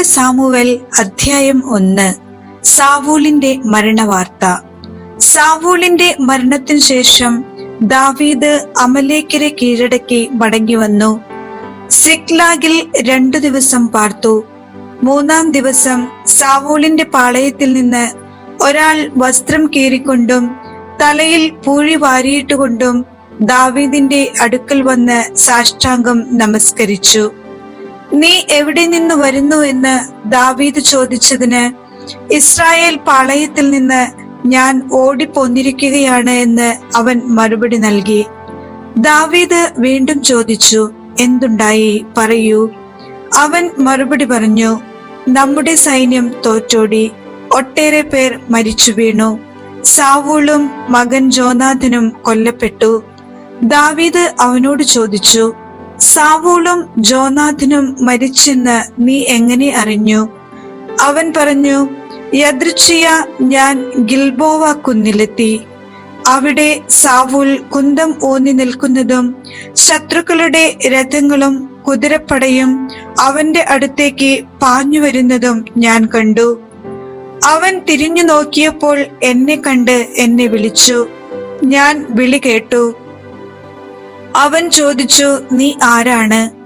രണ്ട് സാമുവൽ അധ്യായം ഒന്ന്. സാവൂളിന്റെ മരണവാർത്ത. സാവൂളിന്റെ മരണത്തിന് ശേഷം ദാവീദ് അമലേക്കരെ കീഴടക്കി മടങ്ങി വന്നു. സിക്ലാഗിൽ രണ്ടു ദിവസം പാർത്തു. മൂന്നാം ദിവസം സാവൂളിന്റെ പാളയത്തിൽ നിന്ന് ഒരാൾ വസ്ത്രം കീറിക്കൊണ്ടും തലയിൽ പൂഴി വാരിയിട്ടുകൊണ്ടും ദാവീദിന്റെ അടുക്കൽ വന്ന് സാഷ്ടാംഗം നമസ്കരിച്ചു. നീ എവിടെ നിന്ന് വരുന്നു എന്ന് ദാവീദ് ചോദിച്ചതിന് ഇസ്രായേൽ പാളയത്തിൽ നിന്ന് ഞാൻ ഓടിപ്പോന്നിരിക്കുകയാണ് എന്ന് അവൻ മറുപടി നൽകി. ദാവീദ് വീണ്ടും ചോദിച്ചു എന്തുണ്ടായി? പറയൂ. അവൻ മറുപടി പറഞ്ഞു നമ്മുടെ സൈന്യം തോറ്റോടി. ഒട്ടേറെ പേർ മരിച്ചു വീണു. സാവൂളും മകൻ ജോനാഥനും കൊല്ലപ്പെട്ടു. ദാവീദ് അവനോട് ചോദിച്ചു സാവൂളും ജോനാഥിനും മരിച്ചെന്ന് നീ എങ്ങനെ അറിഞ്ഞു? അവൻ പറഞ്ഞു യദൃച്ഛിയ ഞാൻ ഗിൽബോവ കുന്നിലെത്തി. അവിടെ സാവൂൽ കുന്തം ഊന്നി നിൽക്കുന്നതും ശത്രുക്കളുടെ രഥങ്ങളും കുതിരപ്പടയും അവന്റെ അടുത്തേക്ക് പാഞ്ഞു വരുന്നതും ഞാൻ കണ്ടു. അവൻ തിരിഞ്ഞു നോക്കിയപ്പോൾ എന്നെ കണ്ട് എന്നെ വിളിച്ചു. ഞാൻ വിളി കേട്ടു. അവൻ ചോദിച്ചു നീ ആരാണ്?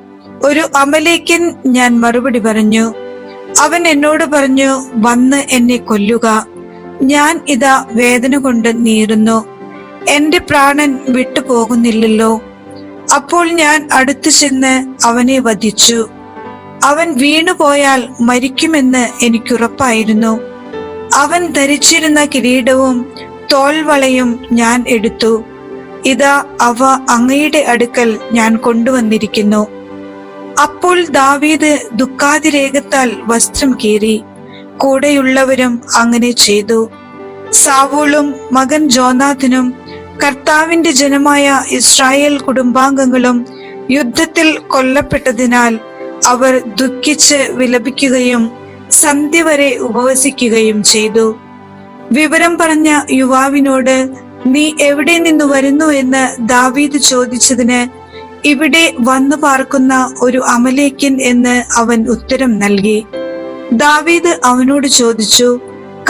ഒരു അമലേക്കൻ ഞാൻ മറുപടി പറഞ്ഞു. അവൻ എന്നോട് പറഞ്ഞു വന്ന് എന്നെ കൊല്ലുക. ഞാൻ ഇതാ വേദന കൊണ്ട് നീറുന്നു. എന്റെ പ്രാണൻ വിട്ടുപോകുന്നില്ലല്ലോ. അപ്പോൾ ഞാൻ അടുത്തു ചെന്ന് അവനെ വധിച്ചു. അവൻ വീണുപോയാൽ മരിക്കുമെന്ന് എനിക്കുറപ്പായിരുന്നു. അവൻ ധരിച്ചിരുന്ന കിരീടവും തോൽവളയും ഞാൻ എടുത്തു. ഇതാ അവ അങ്ങയുടെ അടുക്കൽ ഞാൻ കൊണ്ടുവന്നിരിക്കുന്നു. അപ്പോൾ ദാവീദ് ദുഃഖാതിരേഖത്താൽ വസ്ത്രം കീറി കൂടെയുള്ളവരും അങ്ങനെ ചെയ്തു. സാവൂളും മകൻ ജോനാഥനും കർത്താവിന്റെ ജനമായ ഇസ്രായേൽ കുടുംബാംഗങ്ങളും യുദ്ധത്തിൽ കൊല്ലപ്പെട്ടതിനാൽ അവർ ദുഃഖിച്ച് വിലപിക്കുകയും സന്ധ്യ വരെ ഉപവസിക്കുകയും ചെയ്തു. വിവരം പറഞ്ഞ യുവാവിനോട് നീ എവിടെ നിന്ന് വരുന്നു എന്ന് ദാവീദ് ചോദിച്ചതിന് ഇവിടെ വന്നു പാർക്കുന്ന ഒരു അമലേക്കൻ എന്ന് അവൻ ഉത്തരം നൽകി. ദാവീദ് അവനോട് ചോദിച്ചു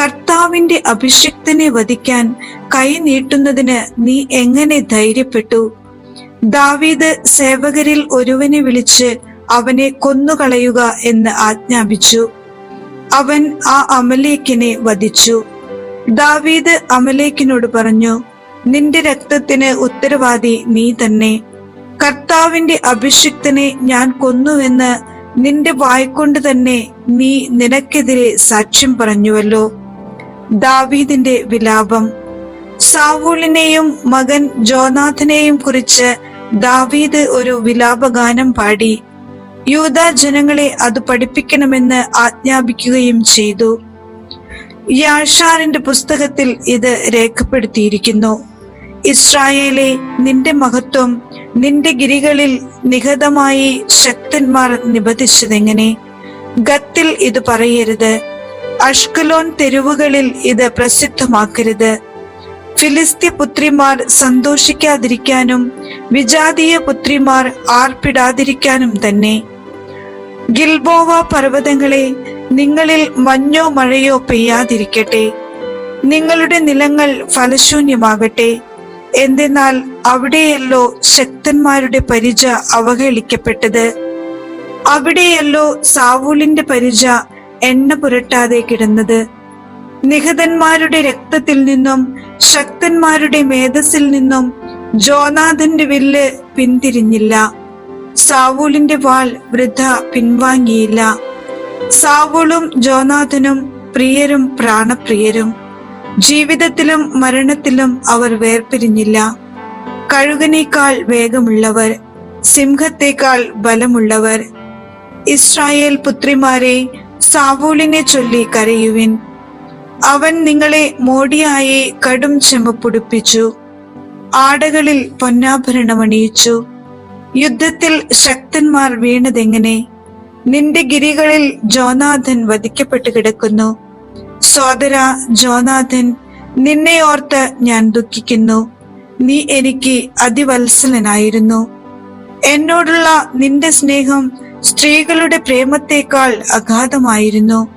കർത്താവിന്റെ അഭിഷിക്തനെ വധിക്കാൻ കൈ നീട്ടുന്നതിന് നീ എങ്ങനെ ധൈര്യപ്പെട്ടു? ദാവീദ് സേവകരിൽ ഒരുവനെ വിളിച്ച് അവനെ കൊന്നുകളയുക എന്ന് ആജ്ഞാപിച്ചു. അവൻ ആ അമലേക്കിനെ വധിച്ചു. ദാവീദ് അമലേക്കിനോട് പറഞ്ഞു നിന്റെ രക്തത്തിന് ഉത്തരവാദി നീ തന്നെ. കർത്താവിന്റെ അഭിഷിക്തനെ ഞാൻ കൊന്നുവെന്ന് നിന്റെ വായ്കൊണ്ട് തന്നെ നീ നിനക്കെതിരെ സാക്ഷ്യം പറഞ്ഞുവല്ലോ. ദാവീദിന്റെ വിലാപം. സാവൂളിനെയും മകൻ ജോനാഥനെയും കുറിച്ച് ദാവീദ് ഒരു വിലാപഗാനം പാടി. യൂത ജനങ്ങളെ അത് പഠിപ്പിക്കണമെന്ന് ആജ്ഞാപിക്കുകയും ചെയ്തു. യാഷാറിന്റെ പുസ്തകത്തിൽ ഇത് രേഖപ്പെടുത്തിയിരിക്കുന്നു. ഇസ്രായേലെ നിന്റെ മഹത്വം നിന്റെ ഗിരികളിൽ നിഹതമായി ശക്തന്മാർ നിബന്ധിച്ചതെങ്ങനെ? ഗത്തിൽ ഇത് പറയരുത്. അഷ്കലോൻ തെരുവുകളിൽ ഇത് പ്രസിദ്ധമാക്കരുത്. ഫിലിസ്ത്യ പുത്രിമാർ സന്തോഷിക്കാതിരിക്കാനും വിജാതീയ പുത്രിമാർ ആർപ്പിടാതിരിക്കാനും തന്നെ. ഗിൽബോവ പർവതങ്ങളെ നിങ്ങളിൽ മഞ്ഞോ മഴയോ പെയ്യാതിരിക്കട്ടെ. നിങ്ങളുടെ നിലങ്ങൾ ഫലശൂന്യമാകട്ടെ. എന്തെന്നാൽ അവിടെയല്ലോ ശക്തന്മാരുടെ പരിച അവഹേളിക്കപ്പെട്ടത്. അവിടെയല്ലോ സാവൂലിന്റെ പരിച എണ്ണ പുരട്ടാതെ കിടന്നത്. നിഹതന്മാരുടെ രക്തത്തിൽ നിന്നും ശക്തന്മാരുടെ മേധസ്സിൽ നിന്നും ജോനാഥന്റെ വില്ല് പിന്തിരിഞ്ഞില്ല. സാവൂലിന്റെ വാൾ വൃദ്ധ പിൻവാങ്ങിയില്ല. സാവൂളും ജോനാഥനും പ്രിയരും പ്രാണപ്രിയരും. ജീവിതത്തിലും മരണത്തിലും അവർ വേർപിരിഞ്ഞില്ല. കഴുകനേക്കാൾ വേഗമുള്ളവർ സിംഹത്തേക്കാൾ ബലമുള്ളവർ. ഇസ്രായേൽ പുത്രിമാരെ സാവൂളിനെ ചൊല്ലി കരയുവിൻ. അവൻ നിങ്ങളെ മോടിയായി കടും ചെമ്പുടിപ്പിച്ചു ആടകളിൽ പൊന്നാഭരണമണിയിച്ചു യുദ്ധത്തിൽ ശക്തന്മാർ വീണതെങ്ങനെ? നിന്റെ ഗിരികളിൽ ജോനാഥൻ വധിക്കപ്പെട്ടു കിടക്കുന്നു. സോദര ജോനാഥൻ നിന്നെ ഓർത്ത് ഞാൻ ദുഃഖിക്കുന്നു. നീ എനിക്ക് അതിവത്സലനായിരുന്നു. എന്നോടുള്ള നിന്റെ സ്നേഹം സ്ത്രീകളുടെ പ്രേമത്തേക്കാൾ അഗാധമായിരുന്നു.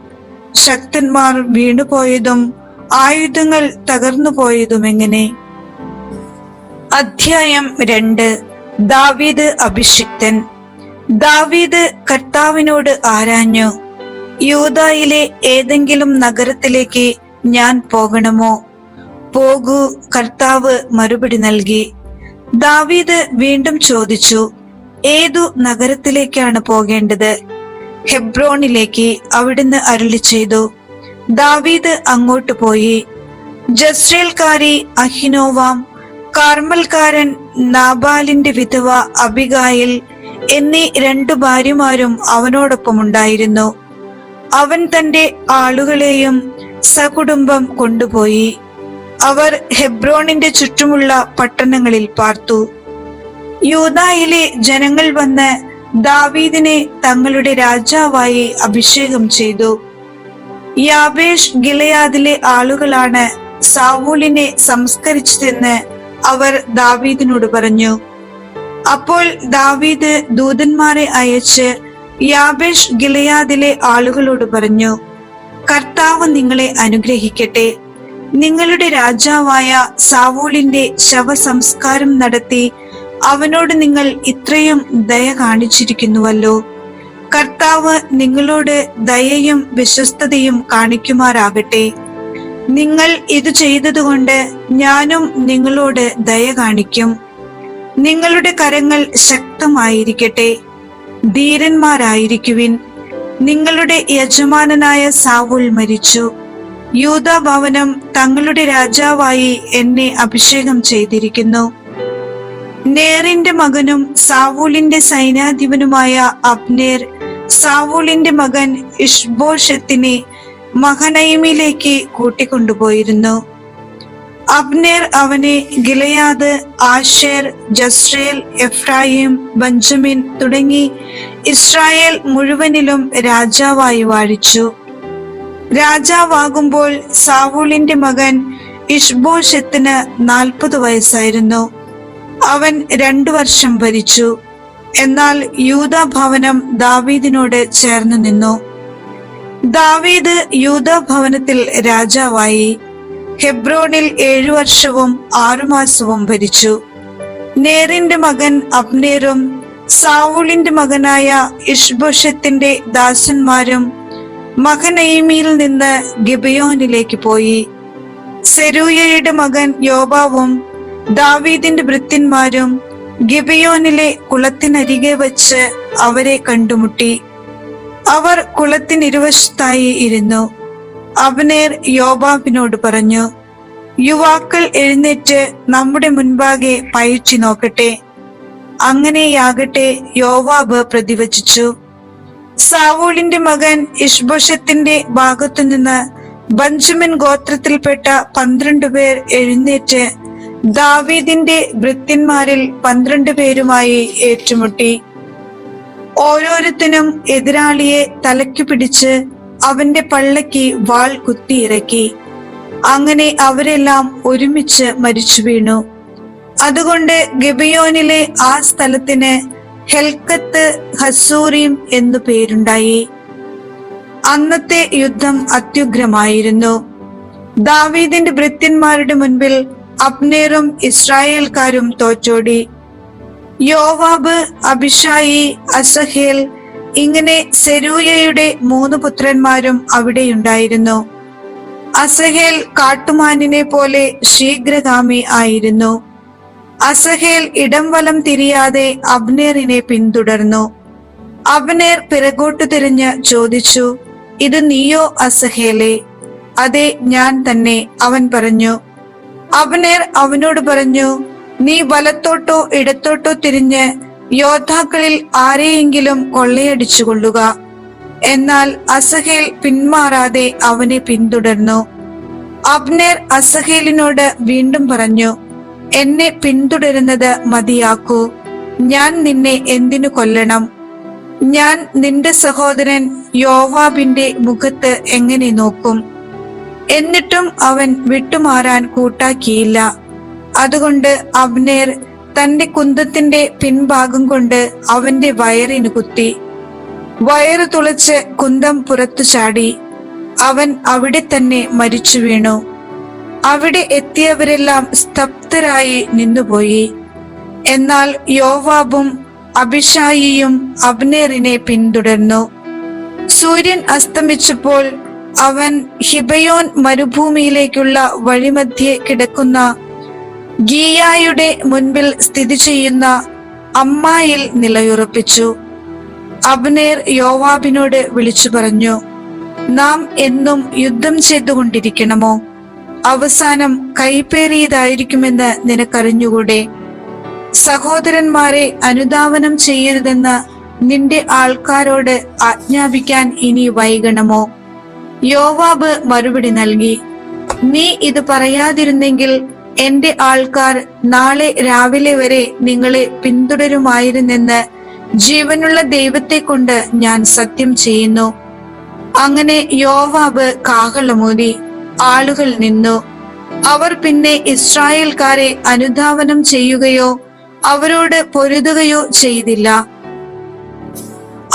ശക്തന്മാർ വീണുപോയതും ആയുധങ്ങൾ തകർന്നു പോയതും എങ്ങനെ? അധ്യായം രണ്ട്. ദാവീദ് അഭിഷിക്തൻ. ദാവീദ് കർത്താവിനോട് ആരാഞ്ഞു? യൂതായിലെ ഏതെങ്കിലും നഗരത്തിലേക്ക് ഞാൻ പോകണമോ? പോകൂ കർത്താവ് മറുപടി നൽകി. ദാവീദ് വീണ്ടും ചോദിച്ചു ഏതു നഗരത്തിലേക്കാണ് പോകേണ്ടത്? ഹെബ്രോണിലേക്ക് അവിടുന്ന് അരുളി ചെയ്തു. ദാവീദ് അങ്ങോട്ട് പോയി. ജസ്രേൽക്കാരി അഹിനോവാം കാർമൽക്കാരൻ നാബാലിന്റെ വിധവ അബിഗായിൽ എന്നീ രണ്ടു ഭാര്യമാരും അവനോടൊപ്പമുണ്ടായിരുന്നു. അവൻ തന്റെ ആളുകളെയും സകുടുംബം കൊണ്ടുപോയി. അവർ ഹെബ്രോണിന്റെ ചുറ്റുമുള്ള പട്ടണങ്ങളിൽ പാർത്തു. യൂതായിലെ ജനങ്ങൾ വന്ന് ദാവീദിനെ തങ്ങളുടെ രാജാവായി അഭിഷേകം ചെയ്തു. യാബേഷ് ഗിലയാദിലെ ആളുകളാണ് സാവൂലിനെ സംസ്കരിച്ചതെന്ന് അവർ ദാവീദിനോട് പറഞ്ഞു അപ്പോൾ ദാവീദ് ദൂതന്മാരെ അയച്ച് യാബേഷ് ഗിലയാദിലെ ആളുകളോട് പറഞ്ഞു കർത്താവ് നിങ്ങളെ അനുഗ്രഹിക്കട്ടെ. നിങ്ങളുടെ രാജാവായ സാവൂളിന്റെ ശവസംസ്കാരം നടത്തി അവനോട് നിങ്ങൾ ഇത്രയും ദയ കാണിച്ചിരിക്കുന്നുവല്ലോ. കർത്താവ് നിങ്ങളോട് ദയയും വിശ്വസ്തതയും കാണിക്കുമാറാകട്ടെ. നിങ്ങൾ ഇത് ചെയ്തതുകൊണ്ട് ഞാനും നിങ്ങളോട് ദയ കാണിക്കും. നിങ്ങളുടെ കരങ്ങൾ ശക്തമായിരിക്കട്ടെ. ധീരന്മാരായിരിക്കുവിൻ. നിങ്ങളുടെ യജമാനനായ സാവുൽ മരിച്ചു. യൂത ഭവനം തങ്ങളുടെ രാജാവായി എന്നെ അഭിഷേകം ചെയ്തിരിക്കുന്നു. നേറിന്റെ മകനും സാവൂലിന്റെ സൈനാധിപനുമായ അബ്നേർ സാവൂലിന്റെ മകൻ ഇഷ്ബോഷത്തിനെ മഹനൈമിലേക്ക് കൂട്ടിക്കൊണ്ടുപോയിരുന്നു. അബ്നേർ അവനെ Gilead Asher Jezreel Ephraim Benjamin തുടങ്ങി ഇസ്രായേൽ മുഴുവനിലും രാജാവായി വാഴിച്ചു. രാജാവാകുമ്പോൾ സാവൂളിന്റെ മകൻ ഇഷ്ബോഷത്തിന് നാൽപ്പത് വയസ്സായിരുന്നു. അവൻ രണ്ടു വർഷം ഭരിച്ചു. എന്നാൽ യൂത ഭവനം ദാവീദിനോട് ചേർന്ന് നിന്നു. ദാവീദ് യൂത ഭവനത്തിൽ രാജാവായി ഹെബ്രോണിൽ ഏഴു വർഷവും ആറുമാസവും ഭരിച്ചു. നേറിന്റെ മകൻ അബ്നേറും സാവൂളിന്റെ മകനായ ഇഷ്ബോഷത്തിന്റെ ദാസന്മാരും മകനയിമിയിൽ നിന്ന് ഗിബയോനിലേക്ക് പോയി. സെരൂയയുടെ മകൻ യോബാവും ദാവീദിന്റെ വൃത്തിന്മാരും ഗിബയോനിലെ കുളത്തിനരികെ വച്ച് അവരെ കണ്ടുമുട്ടി. അവർ കുളത്തിനിരുവശത്തായി ഇരുന്നു. അവനേർ യോബാബിനോട് പറഞ്ഞു യുവാക്കൾ എഴുന്നേറ്റ് നമ്മുടെ മുൻപാകെ പയറ്റി നോക്കട്ടെ. അങ്ങനെയാകട്ടെ യോവാബ് പ്രതിവചിച്ചു. സാവൂളിന്റെ മകൻ ഇഷ്ബോഷത്തിന്റെ ഭാഗത്തുനിന്ന് ബഞ്ചമിൻ ഗോത്രത്തിൽപ്പെട്ട പന്ത്രണ്ട് പേർ എഴുന്നേറ്റ് ദാവീദിന്റെ വൃത്തിന്മാരിൽ പന്ത്രണ്ട് പേരുമായി ഏറ്റുമുട്ടി. ഓരോരുത്തനും എതിരാളിയെ തലയ്ക്കു പിടിച്ച് അവന്റെ പള്ളയ്ക്ക് വാൾ കുത്തിയിറക്കി. അങ്ങനെ അവരെല്ലാം ഒരുമിച്ച് മരിച്ചു വീണു. അതുകൊണ്ട് ഗബിയോനിലെ ആ സ്ഥലത്തിന് ഹെൽക്കത്ത് ഹസൂറിം എന്നു പേരുണ്ടായി. അന്നത്തെ യുദ്ധം അത്യുഗ്രമായിരുന്നു. ദാവീദിന്റെ ഭൃത്യന്മാരുടെ മുൻപിൽ അബ്നേറും ഇസ്രായേൽക്കാരും തോറ്റോടി. യോവാബ് അബിഷായി അസഹേൽ ഇങ്ങനെ സെരൂയയുടെ മൂന്ന് പുത്രന്മാരും അവിടെയുണ്ടായിരുന്നു. അസഹേൽ കാട്ടുമാനിനെ പോലെ ശീഘ്രഗാമി ആയിരുന്നു. അസഹേൽ ഇടം വലം തിരിയാതെ അബ്നേറിനെ പിന്തുടർന്നു. അബ്നേർ പിറകോട്ടു തിരിഞ്ഞ് ചോദിച്ചു ഇത് നീയോ അസഹേലെ? അതെ ഞാൻ തന്നെ അവൻ പറഞ്ഞു. അബ്നേർ അവനോട് പറഞ്ഞു നീ വലത്തോട്ടോ ഇടത്തോട്ടോ തിരിഞ്ഞ് യോദ്ധാക്കളിൽ ആരെയെങ്കിലും കൊള്ളയടിച്ചു കൊള്ളുക എന്നാൽ അസഹേൽ പിന്മാറാതെ അവനെ പിന്തുടർന്നു. അബ്നേർ അസഹേലിനോട് വീണ്ടും പറഞ്ഞു എന്നെ പിന്തുടരുന്നത് മതിയാക്കൂ. ഞാൻ നിന്നെ എന്തിനു കൊല്ലണം? ഞാൻ നിന്റെ സഹോദരൻ യോവാബിന്റെ മുഖത്ത് എങ്ങനെ നോക്കും? എന്നിട്ടും അവൻ വിട്ടുമാറാൻ കൂട്ടാക്കിയില്ല. അതുകൊണ്ട് അബ്നേർ തന്റെ കുന്തത്തിന്റെ പിൻഭാഗം കൊണ്ട് അവന്റെ വയറിന് കുത്തി. വയറ് തുളച്ച് കുന്തം പുറത്തു ചാടി. അവൻ അവിടെ തന്നെ മരിച്ചു വീണു. അവിടെ എത്തിയവരെല്ലാം സ്തബ്ധരായി നിന്നുപോയി. എന്നാൽ യോവാബും അഭിഷായിയും അബ്നേറിനെ പിന്തുടർന്നു. സൂര്യൻ അസ്തമിച്ചപ്പോൾ അവൻ ഹിബയോൻ മരുഭൂമിയിലേക്കുള്ള വഴിമധ്യേ കിടക്കുന്ന ഗീയായുടെ മുൻപിൽ സ്ഥിതി ചെയ്യുന്ന അമ്മായിൽ നിലയുറപ്പിച്ചു. അബ്നേർ യോവാബിനോട് വിളിച്ചു പറഞ്ഞു നാം എന്നും യുദ്ധം ചെയ്തുകൊണ്ടിരിക്കണമോ? അവസാനം കൈപ്പേറിയതായിരിക്കുമെന്ന് നിനക്കറിഞ്ഞുകൂടെ? സഹോദരന്മാരെ അനുധാവനം ചെയ്യരുതെന്ന് നിന്റെ ആൾക്കാരോട് ആജ്ഞാപിക്കാൻ ഇനി വൈകണമോ? യോവാബ് മറുപടി നൽകി നീ ഇത് പറയാതിരുന്നെങ്കിൽ എന്റെ ആൾക്കാർ നാളെ രാവിലെ വരെ നിങ്ങളെ പിന്തുടരുമായിരുന്നെന്ന് ജീവനുള്ള ദൈവത്തെ കൊണ്ട് ഞാൻ സത്യം ചെയ്യുന്നു. അങ്ങനെ യോവാബ് കാഹളമൂതി ആളുകൾ നിന്നു. അവർ പിന്നെ ഇസ്രായേൽക്കാരെ അനുധാവനം ചെയ്യുകയോ അവരോട് പൊരുതുകയോ ചെയ്തില്ല.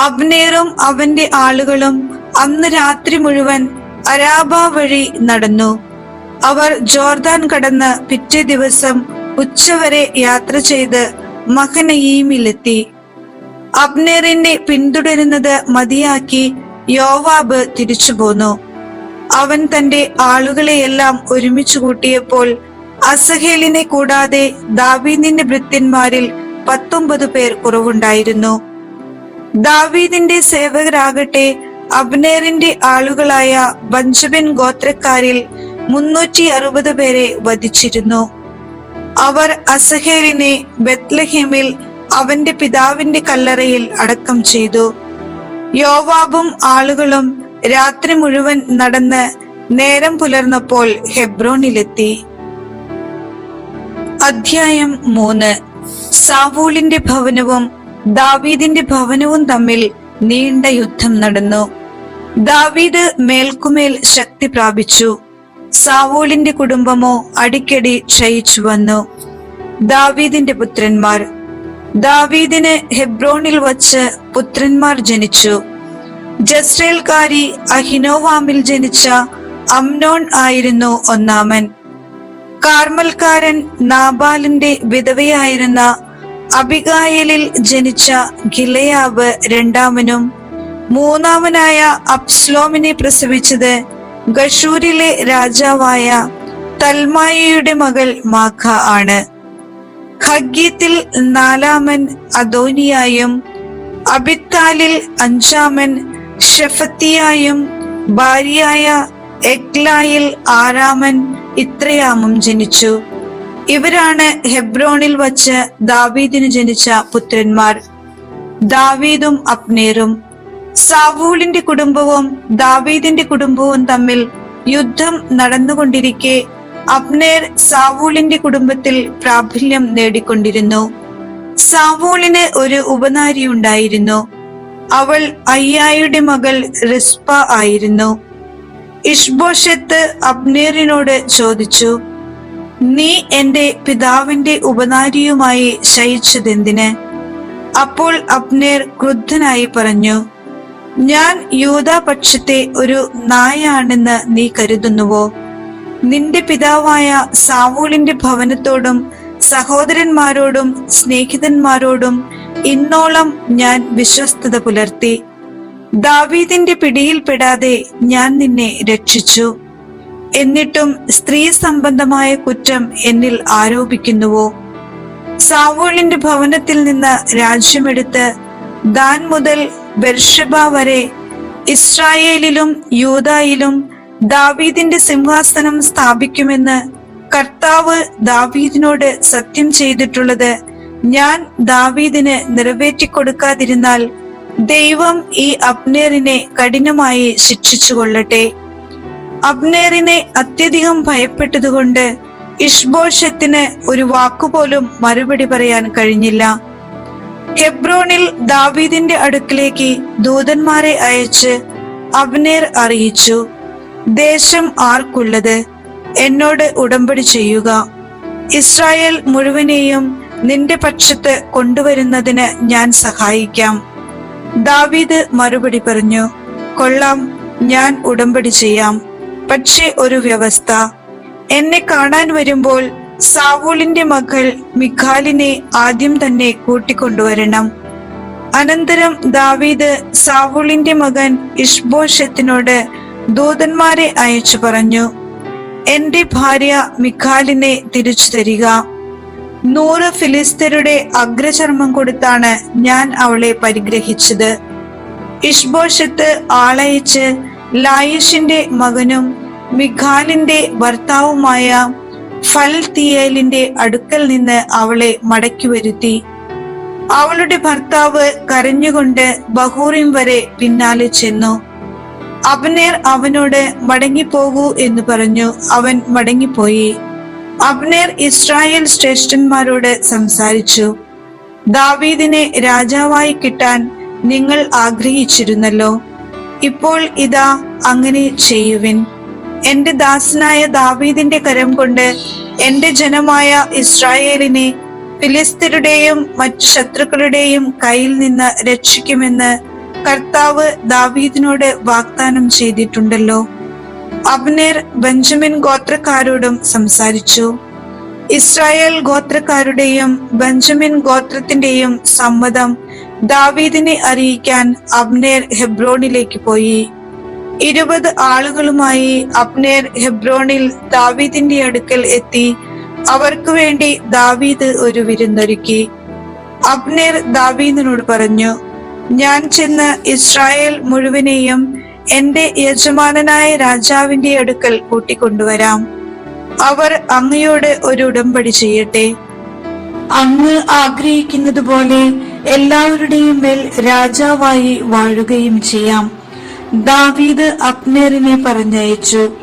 അബ്നേറും അവന്റെ ആളുകളും അന്ന് രാത്രി മുഴുവൻ അരാബ വഴി നടന്നു. അവർ ജോർദാൻ കടന്ന് പിറ്റേ ദിവസം ഉച്ചവരെ യാത്ര ചെയ്ത് മഹനയീമിലെത്തി. അബ്നേറിനെ പിന്തുടരുന്നത് മതിയാക്കി യോവാബ് തിരിച്ചു പോന്നു അവൻ തന്റെ ആളുകളെയെല്ലാം ഒരുമിച്ച് കൂട്ടിയപ്പോൾ അസഹേലിനെ കൂടാതെ ദാവീദിന്റെ ഭൃത്യന്മാരിൽ പത്തൊമ്പത് പേർ കുറവുണ്ടായിരുന്നു. ദാവീദിന്റെ സേവകരാകട്ടെ അബ്നേറിന്റെ ആളുകളായ ബഞ്ചബിൻ ഗോത്രക്കാരിൽ മുന്നൂറ്റി അറുപത് പേരെ വധിച്ചിരുന്നു. അവർ അസഹേലിനെ ബത്ലഹേമിൽ അവന്റെ പിതാവിന്റെ കല്ലറയിൽ അടക്കം ചെയ്തു. യോവാബും ആളുകളും രാത്രി മുഴുവൻ നടന്ന് നേരം പുലർന്നപ്പോൾ ഹെബ്രോണിലെത്തി അധ്യായം മൂന്ന്. സാവൂളിന്റെ ഭവനവും ദാവീദിന്റെ ഭവനവും തമ്മിൽ നീണ്ട യുദ്ധം നടന്നു. ദാവീദ് മേൽക്കുമേൽ ശക്തി പ്രാപിച്ചു. സാവൂളിന്റെ കുടുംബമോ അടിക്കടി ക്ഷയിച്ചു വന്നു. ദാവീദിന്റെ പുത്രന്മാർ. ദാവീദിന് ഹെബ്രോണിൽ വച്ച് പുത്രന്മാർ ജനിച്ചു. ജസ്രേൽക്കാരി അഹിനോവാമിൽ ജനിച്ച അംനോൺ ആയിരുന്നു ഒന്നാമൻ. കാർമൽക്കാരൻ നാബാലിന്റെ വിധവയായിരുന്ന അബിഗായലിൽ ജനിച്ച ഗിലയാവ് രണ്ടാമനും മൂന്നാമനായ അബ്സ്ലോമിനെ പ്രസവിച്ചത് ഗഷൂരിലെ രാജാവായ തൽമായയുടെ മകൾ മാഖ ആണ്. ഹഗ്യത്തിൽ നാലാമൻ അദോനിയായും അബിത്താലിൽ അഞ്ചാമൻ ഷെഫത്തിയായും ഭാര്യയായ എഗ്ലായിൽ ആറാമൻ ഇത്രയാമും ജനിച്ചു. ഇവരാണ് ഹെബ്രോണിൽ വച്ച് ദാവീദിന് ജനിച്ച പുത്രന്മാർ. ദാവീദും അപ്നേറും സാവൂളിന്റെ കുടുംബവും ദാവീദിന്റെ കുടുംബവും തമ്മിൽ യുദ്ധം നടന്നുകൊണ്ടിരിക്കെ അബ്നേർ സാവൂളിന്റെ കുടുംബത്തിൽ പ്രാബല്യം നേടിക്കൊണ്ടിരുന്നു. സാവൂളിന് ഒരു ഉപനാരി ഉണ്ടായിരുന്നു. അവൾ അയ്യായുടെ മകൾ റിസ്പ ആയിരുന്നു. ഇഷ്ബോഷത്ത് അബ്നേറിനോട് ചോദിച്ചു നീ എന്റെ പിതാവിന്റെ ഉപനാരിയുമായി ശയിച്ചതെന്തിന്? അപ്പോൾ അബ്നേർ ക്രുദ്ധനായി പറഞ്ഞു ഞാൻ യൂതാപക്ഷത്തെ ഒരു നായാണെന്ന് നീ കരുതുന്നുവോ? നിന്റെ പിതാവായ സാവൂളിന്റെ ഭവനത്തോടും സഹോദരന്മാരോടും സ്നേഹിതന്മാരോടും ഇന്നോളം ഞാൻ വിശ്വസ്തത പുലർത്തി. ദാവീദിന്റെ പിടിയിൽപ്പെടാതെ ഞാൻ നിന്നെ രക്ഷിച്ചു. എന്നിട്ടും സ്ത്രീ സംബന്ധമായ കുറ്റം എന്നിൽ ആരോപിക്കുന്നുവോ? സാവൂളിന്റെ ഭവനത്തിൽ നിന്ന് രാജ്യമെടുത്ത് ദാൻ മുതൽ ബെർഷബ വരെ ഇസ്രായേലിലും യൂതായിലും ദാവീദിന്റെ സിംഹാസനം സ്ഥാപിക്കുമെന്ന് കർത്താവ് ദാവീദിനോട് സത്യം ചെയ്തിട്ടുള്ളത് ഞാൻ ദാവീദിന് നിറവേറ്റിക്കൊടുക്കാതിരുന്നാൽ ദൈവം ഈ അബ്നേറിനെ കഠിനമായി ശിക്ഷിച്ചു കൊള്ളട്ടെ അബ്നേറിനെ അത്യധികം ഭയപ്പെട്ടതുകൊണ്ട് ഇഷ്ബോഷത്തിന് ഒരു വാക്കുപോലും മറുപടി പറയാൻ കഴിഞ്ഞില്ല. ഹെബ്രോണിൽ ദാവീദിന്റെ അടുക്കിലേക്ക് ദൂതന്മാരെ അയച്ച് അബ്നേർ അറിയിച്ചു ദേശം ആർക്കുള്ളത്? എന്നോട് ഉടമ്പടി ചെയ്യുക. ഇസ്രായേൽ മുഴുവനെയും നിന്റെ പക്ഷത്ത് കൊണ്ടുവരുന്നതിന് ഞാൻ സഹായിക്കാം. ദാവീദ് മറുപടി പറഞ്ഞു കൊള്ളാം ഞാൻ ഉടമ്പടി ചെയ്യാം. പക്ഷേ ഒരു വ്യവസ്ഥ. എന്നെ കാണാൻ വരുമ്പോൾ സാവൂളിന്റെ മകൾ മിഖാലിനെ ആദ്യം തന്നെ കൂട്ടിക്കൊണ്ടുവരണം. അനന്തരം ദാവീദ് സാവൂളിന്റെ മകൻ ഇഷ്ബോഷത്തിനോട് ദൂതന്മാരെ അയച്ചു പറഞ്ഞു എന്റെ ഭാര്യ മിഖാലിനെ തിരിച്ചു തരിക. നൂറ് ഫിലിസ്തരുടെ അഗ്രചർമ്മം കൊടുത്താണ് ഞാൻ അവളെ പരിഗ്രഹിച്ചത്. ഇഷ്ബോഷത്ത് ആളയച്ച് ലായിഷിന്റെ മകനും മിഖാലിന്റെ ഭർത്താവുമായ ഫൽത്തിയേലിന്റെ അടുക്കൽ നിന്ന് അവളെ മടക്കി വരുത്തി. അവളുടെ ഭർത്താവ് കരഞ്ഞുകൊണ്ട് ബഹൂറിം വരെ പിന്നാലെ ചെന്നു. അബ്നേർ അവനോട് മടങ്ങിപ്പോകൂ എന്ന് പറഞ്ഞു. അവൻ മടങ്ങിപ്പോയി. അബ്നേർ ഇസ്രായേൽ ശ്രേഷ്ഠന്മാരോട് സംസാരിച്ചു. ദാവീദിനെ രാജാവായി കിട്ടാൻ നിങ്ങൾ ആഗ്രഹിച്ചിരുന്നല്ലോ. ഇപ്പോൾ ഇതാ അങ്ങനെ ചെയ്യുവിൻ. എന്റെ ദാസനായ ദാവീദിന്റെ കരം കൊണ്ട് എന്റെ ജനമായ ഇസ്രായേലിനെ ഫിലിസ്തരുടെയും മറ്റു ശത്രുക്കളുടെയും കയ്യിൽ നിന്ന് രക്ഷിക്കുമെന്ന് കർത്താവ് ദാവീദിനോട് വാഗ്ദാനം ചെയ്തിട്ടുണ്ടല്ലോ. അബ്നേർ ബെഞ്ചമിൻ ഗോത്രക്കാരോടും സംസാരിച്ചു. ഇസ്രായേൽ ഗോത്രക്കാരുടെയും ബെഞ്ചമിൻ ഗോത്രത്തിന്റെയും സമ്മതം ദാവീദിനെ അറിയിക്കാൻ അബ്നേർ ഹെബ്രോണിലേക്ക് പോയി. ഇരുപത് ആളുകളുമായി അബ്നേർ ഹെബ്രോണിൽ ദാവീദിന്റെ അടുക്കൽ എത്തി. അവർക്ക് വേണ്ടി ദാവീദ് ഒരു വിരുന്നൊരുക്കി. അബ്നേർ ദാവീദിനോട് പറഞ്ഞു ഞാൻ ചെന്ന് ഇസ്രായേൽ മുഴുവനെയും എന്റെ യജമാനനായ രാജാവിന്റെ അടുക്കൽ കൂട്ടിക്കൊണ്ടുവരാം. അവർ അങ്ങയോട് ഒരു ഉടമ്പടി ചെയ്യട്ടെ. അങ്ങ് ആഗ്രഹിക്കുന്നത് പോലെ എല്ലാവരുടെയും മേൽ രാജാവായി വാഴുകയും ചെയ്യാം. ദാവീദ് അബ്നേറിനെ പറഞ്ഞയച്ചു.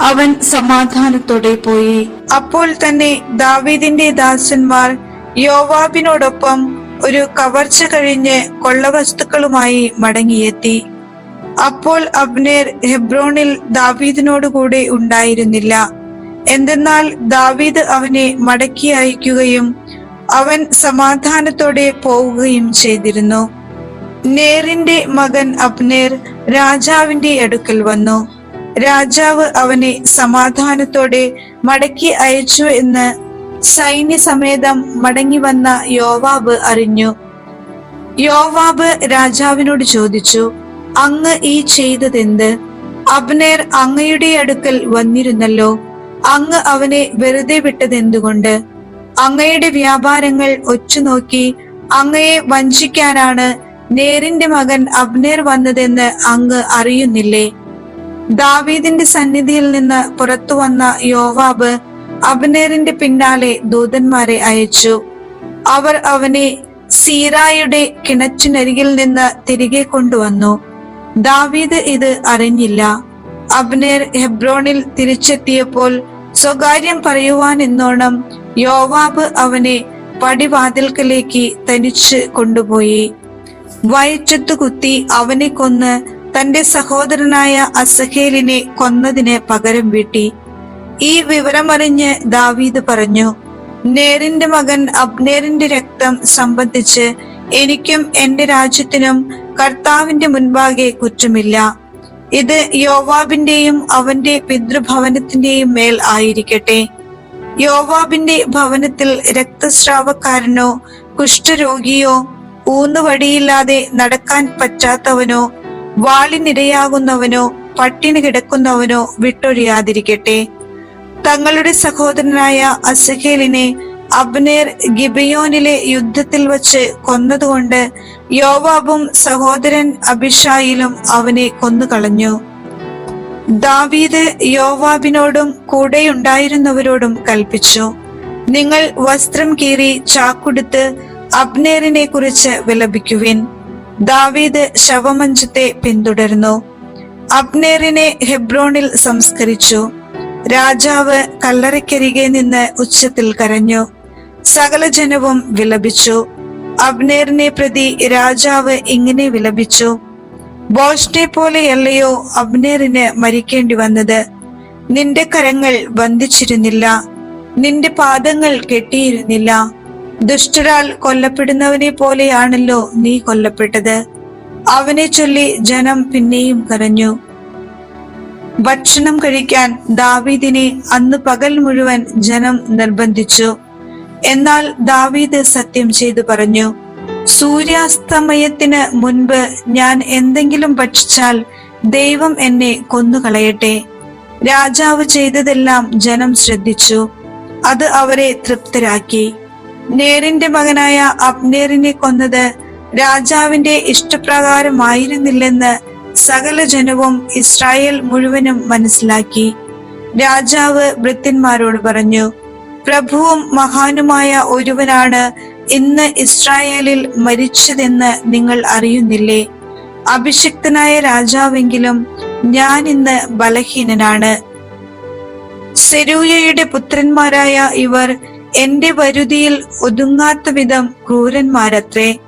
അവൻ സമാധാനത്തോടെ പോയി. അപ്പോൾ തന്നെ ദാവീദിന്റെ ദാസന്മാർ യോവാബിനോടൊപ്പം ഒരു കവർച്ച കഴിഞ്ഞ് കൊള്ളവസ്തുക്കളുമായി മടങ്ങിയെത്തി. അപ്പോൾ അബ്നേർ ഹെബ്രോണിൽ ദാവീദിനോടുകൂടെ ഉണ്ടായിരുന്നില്ല. എന്തെന്നാൽ ദാവീദ് അവനെ മടക്കി അയക്കുകയും അവൻ സമാധാനത്തോടെ പോവുകയും ചെയ്തിരുന്നു. നേറിന്റെ മകൻ അബ്നേർ രാജാവിന്റെ അടുക്കൽ വന്നു. രാജാവ് അവനെ സമാധാനത്തോടെ മടക്കി അയച്ചു എന്ന് സൈന്യസമേതം മടങ്ങി വന്ന യോവാബ് അറിഞ്ഞു. യോവാബ് രാജാവിനോട് ചോദിച്ചു അങ്ങ് ഈ ചെയ്തതെന്ത്? അബ്നേർ അങ്ങയുടെ അടുക്കൽ വന്നിരുന്നല്ലോ. അങ്ങ് അവനെ വെറുതെ വിട്ടതെന്തുകൊണ്ട്? അങ്ങയുടെ വ്യാപാരങ്ങൾ ഒച്ചുനോക്കി അങ്ങയെ വഞ്ചിക്കാനാണ് നേരിന്റെ മകൻ അബ്നേർ വന്നതെന്ന് അങ്ങ് അറിയുന്നില്ലേ? ദാവീദിന്റെ സന്നിധിയിൽ നിന്ന് പുറത്തു വന്ന യോവാബ് അബ്നേറിന്റെ പിന്നാലെ ദൂതന്മാരെ അയച്ചു. അവർ അവനെ സീറായുടെ കിണറ്റിനരികിൽ നിന്ന് തിരികെ കൊണ്ടുവന്നു. ദാവീദ് ഇത് അറിഞ്ഞില്ല. അബ്നേർ ഹെബ്രോണിൽ തിരിച്ചെത്തിയപ്പോൾ സ്വകാര്യം പറയുവാൻ എന്നോണം യോവാബ് അവനെ പടിവാതിൽക്കലേക്ക് തനിച്ച് കൊണ്ടുപോയി. വയറ്റത്തു കുത്തി അവനെ കൊന്ന് തന്റെ സഹോദരനായ അസഹേലിനെ കൊന്നതിന് പകരം വീട്ടി. ഈ വിവരമറിഞ്ഞ് ദാവീദ് പറഞ്ഞു നേരിന്റെ മകൻ അബ്നേറിന്റെ രക്തം സംബന്ധിച്ച് എനിക്കും എന്റെ രാജ്യത്തിനും കർത്താവിന്റെ മുൻപാകെ കുറ്റമില്ല. ഇത് യോവാബിന്റെയും അവന്റെ പിതൃഭവനത്തിന്റെയും മേൽ ആയിരിക്കട്ടെ. യോവാബിന്റെ ഭവനത്തിൽ രക്തസ്രാവക്കാരനോ കുഷ്ഠരോഗിയോ ഊന്നുവടിയില്ലാതെ നടക്കാൻ പറ്റാത്തവനോ വാളിനിരയാകുന്നവനോ പട്ടിണി കിടക്കുന്നവനോ വിട്ടൊഴിയാതിരിക്കട്ടെ. തങ്ങളുടെ സഹോദരനായ അസഹേലിനെ അബ്നേർ ഗിബിയോനിലെ യുദ്ധത്തിൽ വച്ച് കൊന്നതുകൊണ്ട് യോവാബും സഹോദരൻ അഭിഷായിലും അവനെ കൊന്നുകളഞ്ഞു. ദാവീദ് യോവാബിനോടും കൂടെയുണ്ടായിരുന്നവരോടും കൽപ്പിച്ചു നിങ്ങൾ വസ്ത്രം കീറി ചാക്കുടുത്ത് അബ്നേറിനെ കുറിച്ച് വിലപിക്കുവിൻ. ദാവീദ് ശവമഞ്ചത്തെ പിന്തുടർന്നു അബ്നേറിനെ ഹെബ്രോണിൽ സംസ്കരിച്ചു. രാജാവ് കല്ലറയ്ക്കരികെ നിന്ന് ഉച്ചത്തിൽ കരഞ്ഞു. സകല ജനവും വിലപിച്ചു. അബ്നേറിനെ പ്രതി രാജാവ് ഇങ്ങനെ വിലപിച്ചു. ബോഷ്നെ പോലെയല്ലയോ അബ്നേറിന് മരിക്കേണ്ടി വന്നത്? നിന്റെ കരങ്ങൾ ബന്ധിച്ചിരുന്നില്ല നിന്റെ പാദങ്ങൾ കെട്ടിയിരുന്നില്ല. ദുഷ്ടരാൽ കൊല്ലപ്പെടുന്നവനെ പോലെയാണല്ലോ നീ കൊല്ലപ്പെട്ടത്. അവനെ ചൊല്ലി ജനം പിന്നെയും കരഞ്ഞു. ഭക്ഷണം കഴിക്കാൻ ദാവീദിനെ അന്ന് പകൽ മുഴുവൻ ജനം നിർബന്ധിച്ചു. എന്നാൽ ദാവീദ് സത്യം ചെയ്തു പറഞ്ഞു സൂര്യാസ്തമയത്തിന് മുൻപ് ഞാൻ എന്തെങ്കിലും ഭക്ഷിച്ചാൽ ദൈവം എന്നെ കൊന്നുകളയട്ടെ. രാജാവ് ചെയ്തതെല്ലാം ജനം ശ്രദ്ധിച്ചു. അത് അവരെ തൃപ്തരാക്കി. നേരിന്റെ മകനായ അബ്നേറിനെ കൊന്നത് രാജാവിന്റെ ഇഷ്ടപ്രകാരമായിരുന്നില്ലെന്ന് സകല ജനവും ഇസ്രായേൽ മുഴുവനും മനസ്സിലാക്കി. രാജാവ് ഭൃത്യന്മാരോട് പറഞ്ഞു പ്രഭുവും മഹാനുമായ ഒരുവനാണ് ഇന്ന് ഇസ്രായേലിൽ മരിച്ചതെന്ന് നിങ്ങൾ അറിയുന്നില്ലേ? അഭിഷിക്തനായ രാജാവെങ്കിലും ഞാൻ ഇന്ന് ബലഹീനനാണ്. സെരൂയയുടെ പുത്രന്മാരായ ഇവർ എന്റെ വരുതിയിൽ ഒതുങ്ങാത്ത വിധം ക്രൂരന്മാരത്രേ.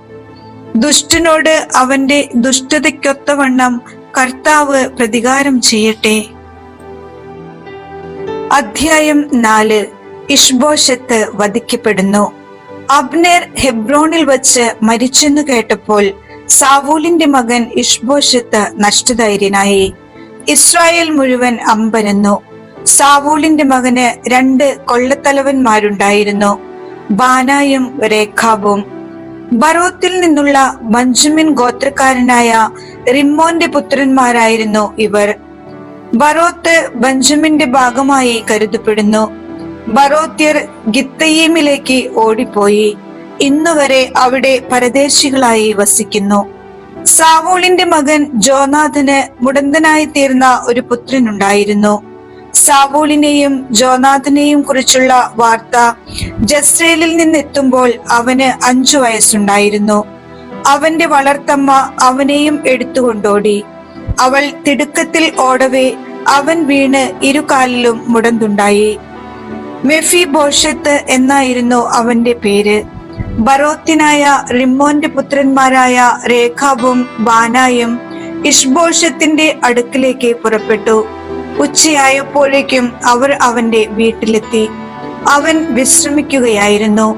ദുഷ്ടനോട് അവന്റെ ദുഷ്ടതയ്ക്കൊത്തവണ്ണം കർത്താവ് പ്രതികാരം ചെയ്യട്ടെ. അധ്യായം നാല്. ഇഷ്ബോഷത്ത് വധിക്കപ്പെടുന്നു. അബ്നേർ ഹെബ്രോണിൽ വച്ച് മരിച്ചെന്നു കേട്ടപ്പോൾ സാവൂലിന്റെ മകൻ ഇഷ്ബോഷത്ത് നഷ്ടധൈര്യനായി. ഇസ്രായേൽ മുഴുവൻ അമ്പരന്നു. സാവൂലിന്റെ മകന് രണ്ട് കൊള്ളത്തലവന്മാരുണ്ടായിരുന്നു. ബാനായും രേഖാബും. ബറോത്തിൽ നിന്നുള്ള ബഞ്ചമിൻ ഗോത്രക്കാരനായ റിമ്മോന്റെ പുത്രന്മാരായിരുന്നു ഇവർ. ബറോത്ത് ബഞ്ചമിന്റെ ഭാഗമായി കരുതപ്പെടുന്നു. ബറോത്യർ ഗിത്തയീമിലേക്ക് ഓടിപ്പോയി. ഇന്നുവരെ അവിടെ പരദേശികളായി വസിക്കുന്നു. സാവൂളിന്റെ മകൻ ജോനാഥന് മുടന്തനായി തീർന്ന ഒരു പുത്രനുണ്ടായിരുന്നു. സാവൂളിനെയും ജോനാഥനെയും കുറിച്ചുള്ള വാർത്ത ജസ്രേലിൽ നിന്നെത്തുമ്പോൾ അവന് അഞ്ചു വയസ്സുണ്ടായിരുന്നു. അവന്റെ വളർത്തമ്മ അവനെയും എടുത്തുകൊണ്ടോടി. അവൾ തിടുക്കത്തിൽ ഓടവേ അവൻ വീണ് ഇരുകാലിലും മുടന്തുണ്ടായി. മെഫി ബോഷത്ത് എന്നായിരുന്നു അവന്റെ പേര്. ബറോത്തിനായ റിമ്മോന്റെ പുത്രന്മാരായ രേഖാബും ബാനായും ഇഷ്ബോഷത്തിന്റെ അടുക്കിലേക്ക് പുറപ്പെട്ടു. ഉച്ചയായപ്പോഴേക്കും അവർ അവന്റെ വീട്ടിലെത്തി. അവൻ വിശ്രമിക്കുകയായിരുന്നു.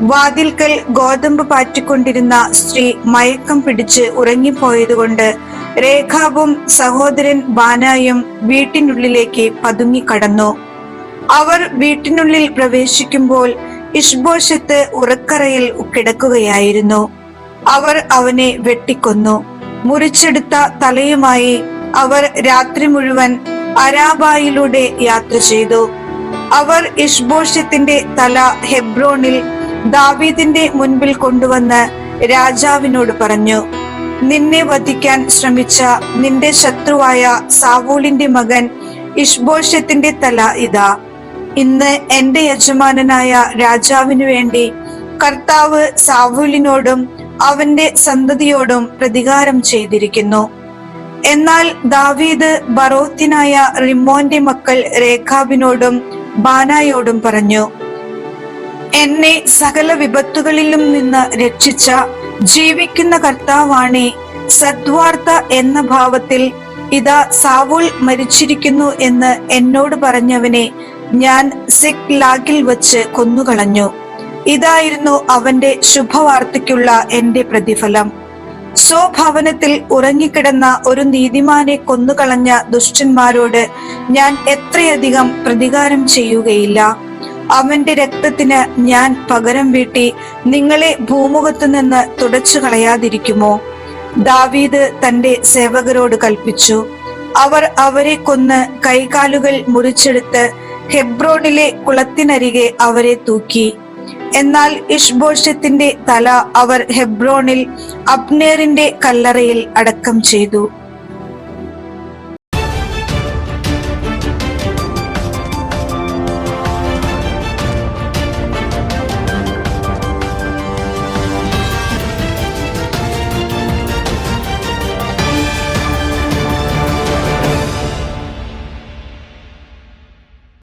വാതിൽക്കൽ ഗോതമ്പ് പാറ്റിക്കൊണ്ടിരുന്ന സ്ത്രീ മയക്കം പിടിച്ച് ഉറങ്ങിപ്പോയതുകൊണ്ട് രേഖാവും സഹോദരൻ ബാനായും വീട്ടിനുള്ളിലേക്ക് പതുങ്ങിക്കടന്നു അവർ വീട്ടിനുള്ളിൽ പ്രവേശിക്കുമ്പോൾ ഇഷ്ബോഷത്ത് ഉറക്കറയിൽ കിടക്കുകയായിരുന്നു. അവർ അവനെ വെട്ടിക്കൊന്നു. മുറിച്ചെടുത്ത തലയുമായി അവർ രാത്രി മുഴുവൻ അരാബായിലൂടെ യാത്ര ചെയ്തു. അവർ ഇഷ്ബോഷത്തിന്റെ തല ഹെബ്രോണിൽ ദാവീദിന്റെ മുൻപിൽ കൊണ്ടുവന്ന് രാജാവിനോട് പറഞ്ഞു നിന്നെ വധിക്കാൻ ശ്രമിച്ച നിന്റെ ശത്രുവായ സാവൂളിന്റെ മകൻ ഇഷ്ബോഷത്തിന്റെ തല ഇതാ. ഇന്ന് എന്റെ യജമാനനായ രാജാവിനു വേണ്ടി കർത്താവ് സാവൂലിനോടും അവന്റെ സന്തതിയോടും പ്രതികാരം ചെയ്തിരിക്കുന്നു. എന്നാൽ ദാവീദ് ബറോത്തിനായ റിമോന്റെ മക്കൾ രേഖാബിനോടും ബാനായോടും പറഞ്ഞു എന്നെ സകല വിപത്തുകളിലും നിന്ന് രക്ഷിച്ച ജീവിക്കുന്ന കർത്താവാണേ സദ്വാർത്ത എന്ന ഭാവത്തിൽ ഇതാ സാവൂൾ മരിച്ചിരിക്കുന്നു എന്ന് എന്നോട് പറഞ്ഞവനെ ഞാൻ സിക് ലാഗിൽ വച്ച് കൊന്നുകളഞ്ഞു. ഇതായിരുന്നു അവന്റെ ശുഭവാർത്തയ്ക്കുള്ള എന്റെ പ്രതിഫലം. സ്വഭവനത്തിൽ ഉറങ്ങിക്കിടന്ന ഒരു നീതിമാനെ കൊന്നുകളഞ്ഞ ദുഷ്ടന്മാരോട് ഞാൻ എത്രയധികം പ്രതികാരം ചെയ്യുകയില്ല. അവന്റെ രക്തത്തിന് ഞാൻ പകരം വീട്ടി നിങ്ങളെ ഭൂമുഖത്തു നിന്ന് തുടച്ചു കളയാതിരിക്കുമോ ദാവീദ് തന്റെ സേവകരോട് കൽപ്പിച്ചു. അവർ അവരെ കൊന്ന് കൈകാലുകൾ മുറിച്ചെടുത്ത് ഹെബ്രോണിലെ കുളത്തിനരികെ അവരെ തൂക്കി. എന്നാൽ ഇഷ്ബോഷത്തിന്റെ തല അവർ ഹെബ്രോണിൽ അബ്നേറിന്റെ കല്ലറയിൽ അടക്കം ചെയ്തു.